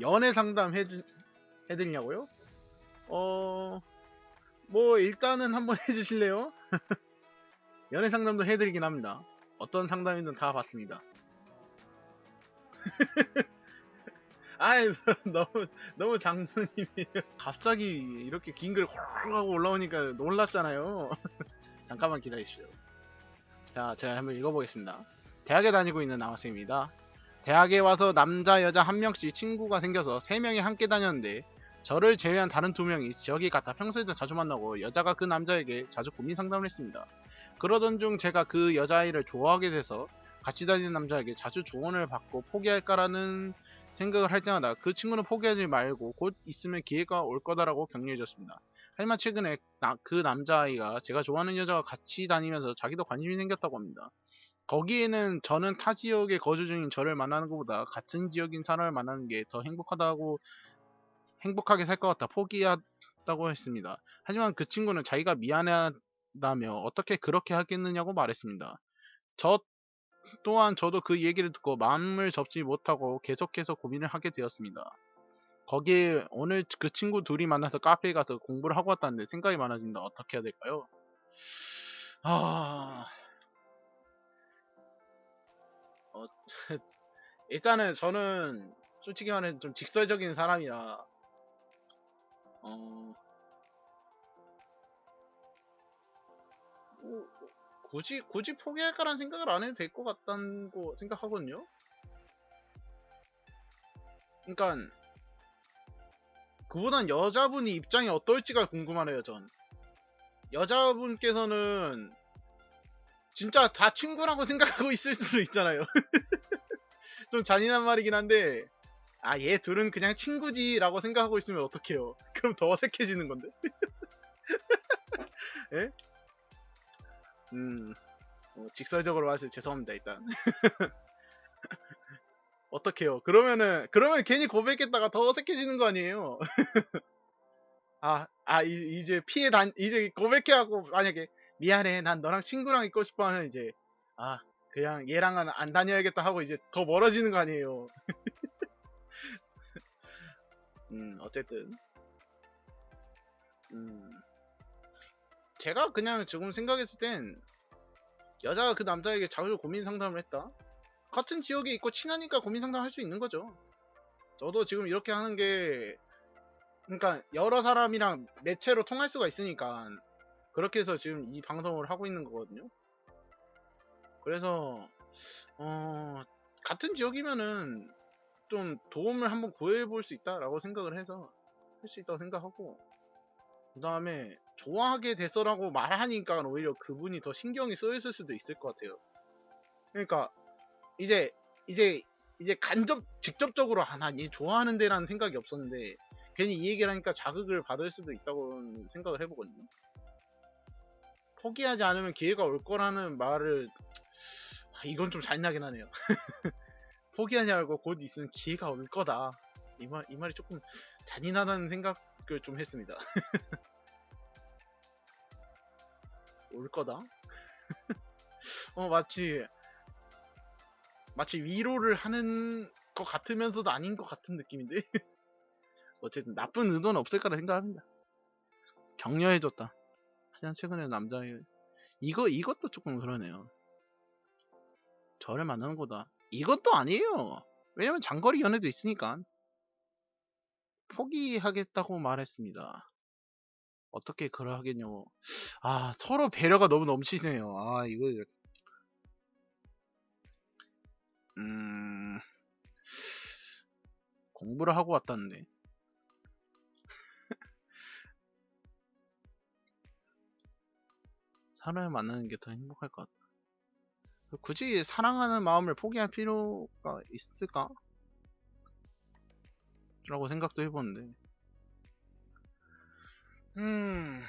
연애 상담 해주, 해드리냐고요? 어, 뭐, 일단은 한번 해주실래요? 연애 상담도 해드리긴 합니다. 어떤 상담이든 다 봤습니다. 아이, 너무, 너무 장모님이 갑자기 이렇게 긴글 호로록 하고 올라오니까 놀랐잖아요. 잠깐만 기다리십시오. 자, 제가 한번 읽어보겠습니다. 대학에 다니고 있는 남학생입니다. 대학에 와서 남자, 여자 한 명씩 친구가 생겨서 세 명이 함께 다녔는데 저를 제외한 다른 두 명이 지역이 같아 평소에도 자주 만나고 여자가 그 남자에게 자주 고민 상담을 했습니다. 그러던 중 제가 그 여자아이를 좋아하게 돼서 같이 다니는 남자에게 자주 조언을 받고 포기할까라는 생각을 할 때마다 그 친구는 포기하지 말고 곧 있으면 기회가 올 거다라고 격려해줬습니다. 하지만 최근에 나- 그 남자아이가 제가 좋아하는 여자와 같이 다니면서 자기도 관심이 생겼다고 합니다. 거기에는 저는 타 지역에 거주 중인 저를 만나는 것보다 같은 지역인 사람을 만나는 게 더 행복하다고 행복하게 살 것 같다 포기했다고 했습니다. 하지만 그 친구는 자기가 미안하다며 어떻게 그렇게 하겠느냐고 말했습니다. 저 또한 저도 그 얘기를 듣고 마음을 접지 못하고 계속해서 고민을 하게 되었습니다. 거기에 오늘 그 친구 둘이 만나서 카페에 가서 공부를 하고 왔다는데 생각이 많아진다. 어떻게 해야 될까요? 아... 어, 일단은 저는 솔직히 말해 좀 직설적인 사람이라 어 뭐, 굳이 굳이 포기할까라는 생각을 안 해도 될 것 같다는 거 생각하거든요. 그러니까 그보단 여자분이 입장이 어떨지가 궁금하네요, 전. 여자분께서는 진짜 다 친구라고 생각하고 있을 수도 있잖아요. 좀 잔인한 말이긴 한데, 아, 얘 둘은 그냥 친구지라고 생각하고 있으면 어떡해요. 그럼 더 어색해지는 건데? 예? 음, 어, 직설적으로 말해서 죄송합니다, 일단. 어떡해요. 그러면은, 그러면 괜히 고백했다가 더 어색해지는 거 아니에요? 아, 아, 이, 이제 피해 단, 이제 고백해하고, 만약에, 미안해, 난 너랑 친구랑 있고 싶어 하면 이제, 아, 그냥 얘랑은 안 다녀야겠다 하고 이제 더 멀어지는 거 아니에요. 음, 어쨌든. 음. 제가 그냥 지금 생각했을 땐, 여자가 그 남자에게 자주 고민 상담을 했다? 같은 지역에 있고 친하니까 고민 상담할 수 있는 거죠. 저도 지금 이렇게 하는 게, 그러니까 여러 사람이랑 매체로 통할 수가 있으니까 그렇게 해서 지금 이 방송을 하고 있는 거거든요. 그래서 어 같은 지역이면은 좀 도움을 한번 구해볼 수 있다라고 생각을 해서 할 수 있다고 생각하고 그 다음에 좋아하게 됐어라고 말하니까 오히려 그분이 더 신경이 쓰였을 수도 있을 것 같아요. 그러니까 이제 이제 이제 간접 직접적으로 하나니 좋아하는 데라는 생각이 없었는데 괜히 이 얘기를 하니까 자극을 받을 수도 있다고 생각을 해보거든요. 포기하지 않으면 기회가 올 거라는 말을 아, 이건 좀 잔인하긴 하네요. 포기하지 말고 곧 있으면 기회가 올 거다. 이 말, 이 말이 조금 잔인하다는 생각을 좀 했습니다. 올 거다? 어, 마치, 마치 위로를 하는 것 같으면서도 아닌 것 같은 느낌인데? 어쨌든 나쁜 의도는 없을 거라 생각합니다. 격려해줬다. 하지만 최근에 남자애 이거 이것도 조금 그러네요. 저를 만나는 거다. 이것도 아니에요. 왜냐면 장거리 연애도 있으니까 포기하겠다고 말했습니다. 어떻게 그러 하겠냐고. 아 서로 배려가 너무 넘치네요. 아 이거 음 공부를 하고 왔다는데. 사람을 만나는 게 더 행복할 것 같다. 굳이 사랑하는 마음을 포기할 필요가 있을까? 라고 생각도 해보는데. 음.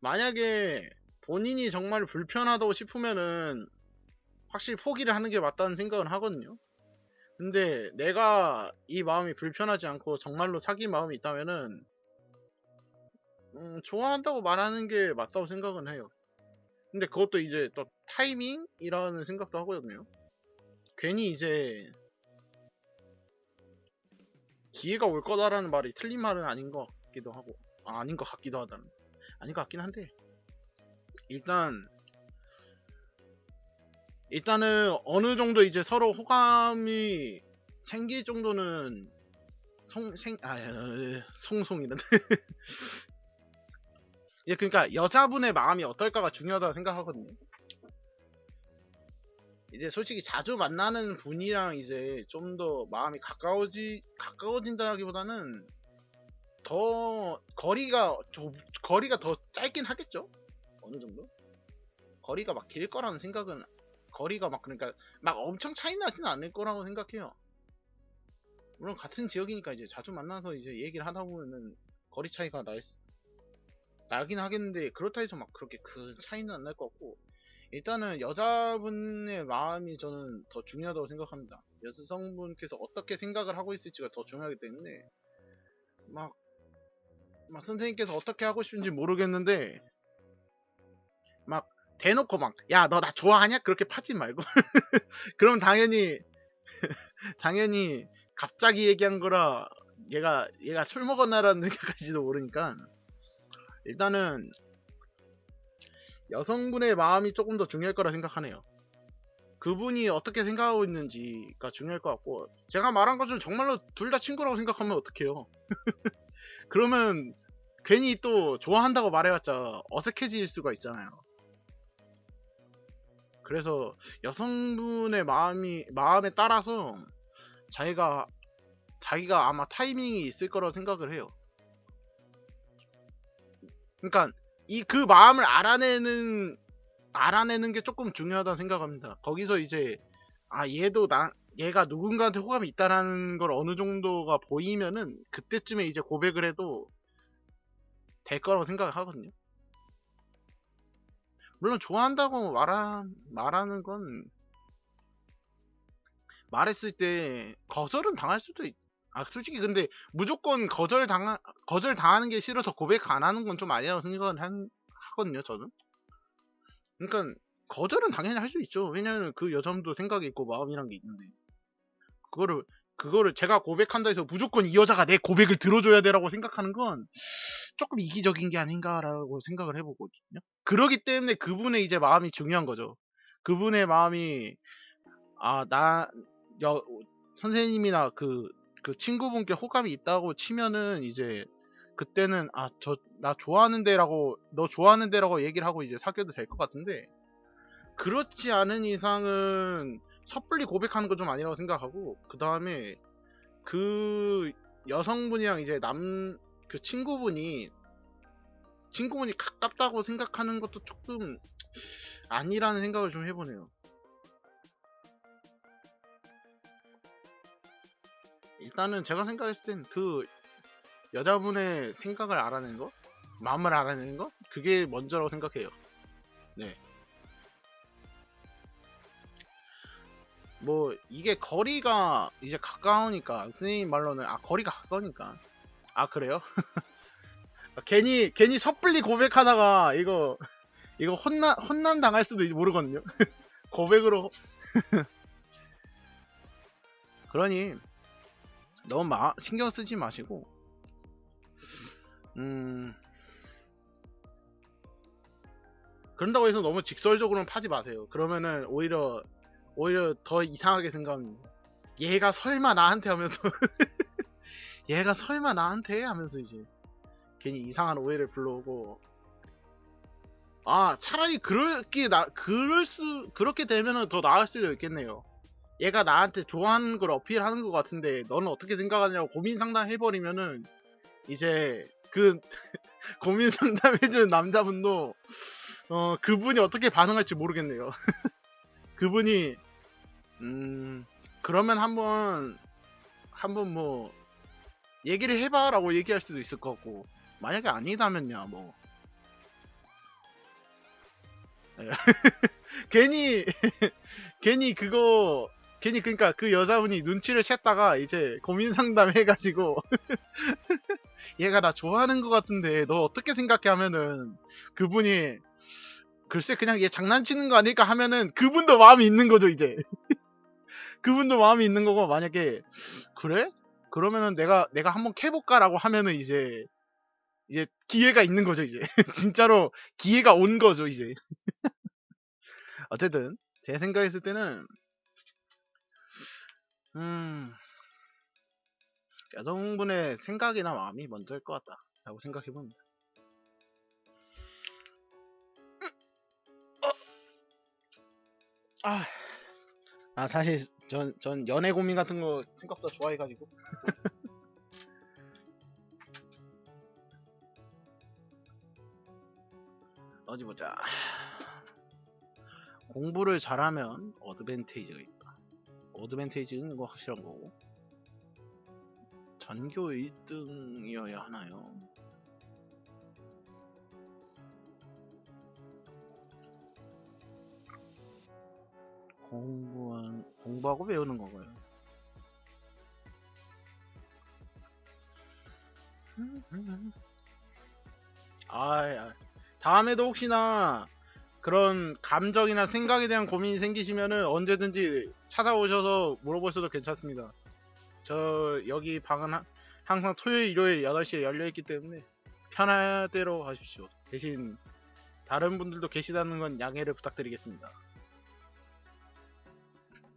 만약에 본인이 정말 불편하다고 싶으면은 확실히 포기를 하는 게 맞다는 생각은 하거든요. 근데 내가 이 마음이 불편하지 않고 정말로 사귈 마음이 있다면은 음, 좋아한다고 말하는 게 맞다고 생각은 해요. 근데 그것도 이제 또 타이밍이라는 생각도 하거든요. 괜히 이제 기회가 올 거다라는 말이 틀린 말은 아닌 것 같기도 하고 아, 아닌 것 같기도 하다는 아닌 것 같긴 한데 일단 일단은 어느 정도 이제 서로 호감이 생길 정도는 송 생 아 어, 송송이란데 예 그러니까 여자분의 마음이 어떨까가 중요하다고 생각하거든요. 이제 솔직히 자주 만나는 분이랑 이제 좀 더 마음이 가까워지 가까워진다기보다는 더 거리가 좁 거리가 더 짧긴 하겠죠? 어느 정도? 거리가 막 길 거라는 생각은 거리가 막 그러니까 막 엄청 차이 나지는 않을 거라고 생각해요. 물론 같은 지역이니까 이제 자주 만나서 이제 얘기를 하다 보면은 거리 차이가 날 수- 나긴 하겠는데 그렇다 해서 막 그렇게 큰 차이는 안 날 것 같고 일단은 여자분의 마음이 저는 더 중요하다고 생각합니다. 여성분께서 어떻게 생각을 하고 있을지가 더 중요하기 때문에 막, 막 선생님께서 어떻게 하고 싶은지 모르겠는데 막 대놓고 막 야 너 나 좋아하냐? 그렇게 파지 말고. 그럼 당연히 당연히 갑자기 얘기한 거라 얘가 얘가 술 먹었나라는 생각할지도 모르니까 일단은 여성분의 마음이 조금 더 중요할 거라 생각하네요. 그분이 어떻게 생각하고 있는지가 중요할 것 같고 제가 말한 것처럼 정말로 둘 다 친구라고 생각하면 어떡해요. 그러면 괜히 또 좋아한다고 말해봤자 어색해질 수가 있잖아요. 그래서 여성분의 마음이 마음에 따라서 자기가 자기가 아마 타이밍이 있을 거라고 생각을 해요. 그러니까 이 그 마음을 알아내는 알아내는 게 조금 중요하다고 생각합니다. 거기서 이제 아 얘도 나 얘가 누군가한테 호감이 있다라는 걸 어느 정도가 보이면은 그때쯤에 이제 고백을 해도 될 거라고 생각을 하거든요. 물론 좋아한다고 말하, 말하는 건 말했을 때 거절은 당할 수도 있. 아 솔직히 근데 무조건 거절 당하 거절 당하는 게 싫어서 고백 안 하는 건 좀 아니라고 생각을 한, 하거든요 저는. 그러니까 거절은 당연히 할 수 있죠. 왜냐면 그 여자분도 생각이 있고 마음이란 게 있는데 그거를 그거를 제가 고백한다 해서 무조건 이 여자가 내 고백을 들어줘야 되라고 생각하는 건 조금 이기적인 게 아닌가라고 생각을 해보거든요. 그러기 때문에 그분의 이제 마음이 중요한 거죠. 그분의 마음이 아 나 선생님이나 그 그 친구분께 호감이 있다고 치면은 이제 그때는 아 저 나 좋아하는데라고 너 좋아하는데라고 얘기를 하고 이제 사귀어도 될 것 같은데 그렇지 않은 이상은 섣불리 고백하는 건 좀 아니라고 생각하고 그 다음에 그 여성분이랑 이제 남 그 친구분이 친구분이 가깝다고 생각하는 것도 조금 아니라는 생각을 좀 해보네요. 일단은 제가 생각했을 땐 그 여자분의 생각을 알아내는 거, 마음을 알아내는 거, 그게 먼저라고 생각해요. 네. 뭐 이게 거리가 이제 가까우니까 선생님 말로는 아 거리가 가까우니까 아 그래요? 괜히 괜히 섣불리 고백하다가 이거 이거 혼나 혼남 당할 수도 모르거든요. 고백으로 그러니 너무 마, 신경 쓰지 마시고 음 그런다고 해서 너무 직설적으로는 파지 마세요. 그러면은 오히려 오히려 더 이상하게 생각합니다. 얘가 설마 나한테 하면서 얘가 설마 나한테 하면서 이제 괜히 이상한 오해를 불러오고 아 차라리 그렇게 나 그럴 수 그렇게 되면은 더 나을 수도 있겠네요. 얘가 나한테 좋아하는 걸 어필하는 것 같은데 너는 어떻게 생각하냐고 고민 상담 해버리면은 이제 그 고민 상담 해주는 남자분도 어 그분이 어떻게 반응할지 모르겠네요. 그분이 음 그러면 한번 한번 뭐 얘기를 해봐라고 얘기할 수도 있을 것 같고 만약에 아니다면야 뭐 예. 괜히 괜히 그거 괜히 그러니까 그 여자분이 눈치를 챘다가 이제 고민 상담 해가지고 얘가 나 좋아하는 것 같은데 너 어떻게 생각해 하면은 그분이 글쎄 그냥 얘 장난치는 거 아닐까 하면은 그분도 마음이 있는 거죠 이제. 그분도 마음이 있는 거고 만약에 그래? 그러면은 내가 내가 한번 캐볼까라고 하면은 이제 이제 기회가 있는 거죠 이제. 진짜로 기회가 온 거죠 이제. 어쨌든 제 생각했을 때는 음. 여성분의 생각이나 마음이 먼저일 것 같다 라고 생각해 봅니다. 아, 아 사실 전, 전 연애 고민 같은 거 생각보다 좋아해가지고. 어디 보자. 공부를 잘하면 어드밴테이지가 있다 어드밴테이지는 거 확실한 거고 전교 1등이어야 하나요? 공부한 공부하고 배우는? 아, 아, 다음에도 혹시나 그런 감정이나 생각에 대한 고민이 생기시면은 언제든지 찾아오셔서 물어보셔도 괜찮습니다. 저 여기 방은 하- 항상 토요일, 일요일 8시에 열려있기 때문에 편한 대로 하십시오. 대신 다른 분들도 계시다는 건 양해를 부탁드리겠습니다.